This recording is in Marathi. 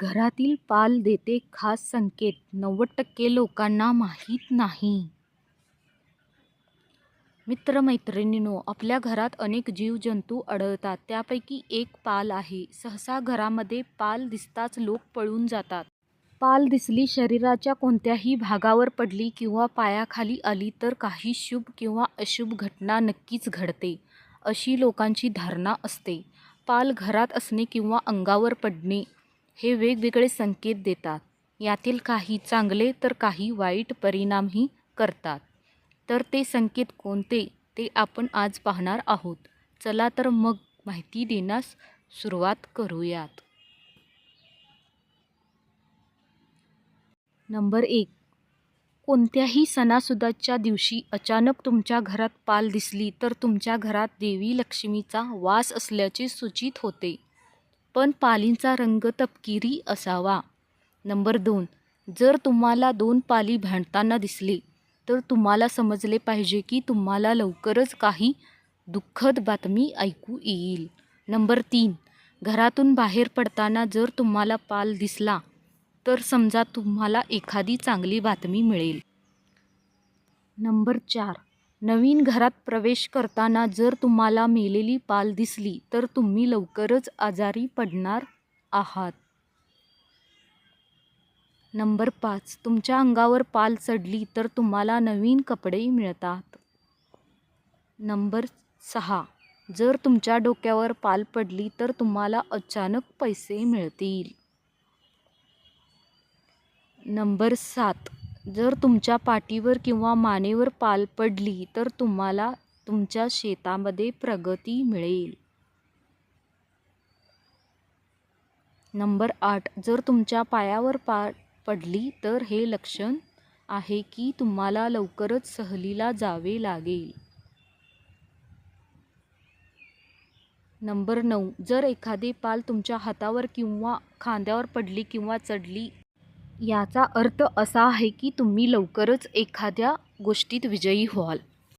घरातील पाल देते खास संकेत नव्वद टक्के लोकांना माहीत नाही. मित्रमैत्रिणींनो आपल्या घरात अनेक जीवजंतू आढळतात. त्यापैकी एक पाल आहे. सहसा घरामध्ये पाल दिसताच लोक पळून जातात. पाल दिसली, शरीराच्या कोणत्याही भागावर पडली किंवा पायाखाली आली तर काही शुभ किंवा अशुभ घटना नक्कीच घडते, अशी लोकांची धारणा असते. पाल घरात असणे किंवा अंगावर पडणे हे वेगवेगळे संकेत देतात. यातील काही चांगले तर काही वाईट परिणामही करतात. तर ते संकेत कोणते ते आपण आज पाहणार आहोत. चला तर मग माहिती देण्यास सुरुवात करूयात. नंबर एक. कोणत्याही सणासुदाच्या दिवशी अचानक तुमच्या घरात पाल दिसली तर तुमच्या घरात देवी लक्ष्मीचा वास असल्याचे सूचित होते. पण पालींचा रंग तपकिरी असावा. नंबर दोन. जर तुम्हाला दोन पाली भांडताना दिसले तर तुम्हाला समजले पाहिजे की तुम्हाला लवकरच काही दुःखद बातमी ऐकू येईल. नंबर तीन. घरातून बाहेर पडताना जर तुम्हाला पाल दिसला तर समजा तुम्हाला एखादी चांगली बातमी मिळेल. नंबर चार. नवीन घरात प्रवेश करताना जर तुम्हाला मेलेली पाल दिसली तर तुम्ही लवकरच आजारी पडणार आहात. नंबर पाच. तुमच्या अंगावर पाल चढली तर तुम्हाला नवीन कपडे मिळतात. नंबर सहा. जर तुमच्या डोक्यावर पाल पडली तर तुम्हाला अचानक पैसे मिळतील. नंबर सात. जर तुमच्या पाठीवर किंवा मानेवर पाल पडली तर तुम्हाला तुमच्या शेतामध्ये प्रगती मिळेल. नंबर आठ. जर तुमच्या पायावर पा पडली तर हे लक्षण आहे की तुम्हाला लवकरच सहलीला जावे लागेल. नंबर नऊ. जर एखादी पाल तुमच्या हातावर किंवा खांद्यावर पडली किंवा चढली याचा अर्थ असा आहे की तुम्ही लवकरच एखाद्या गोष्टीत विजयी व्हाल.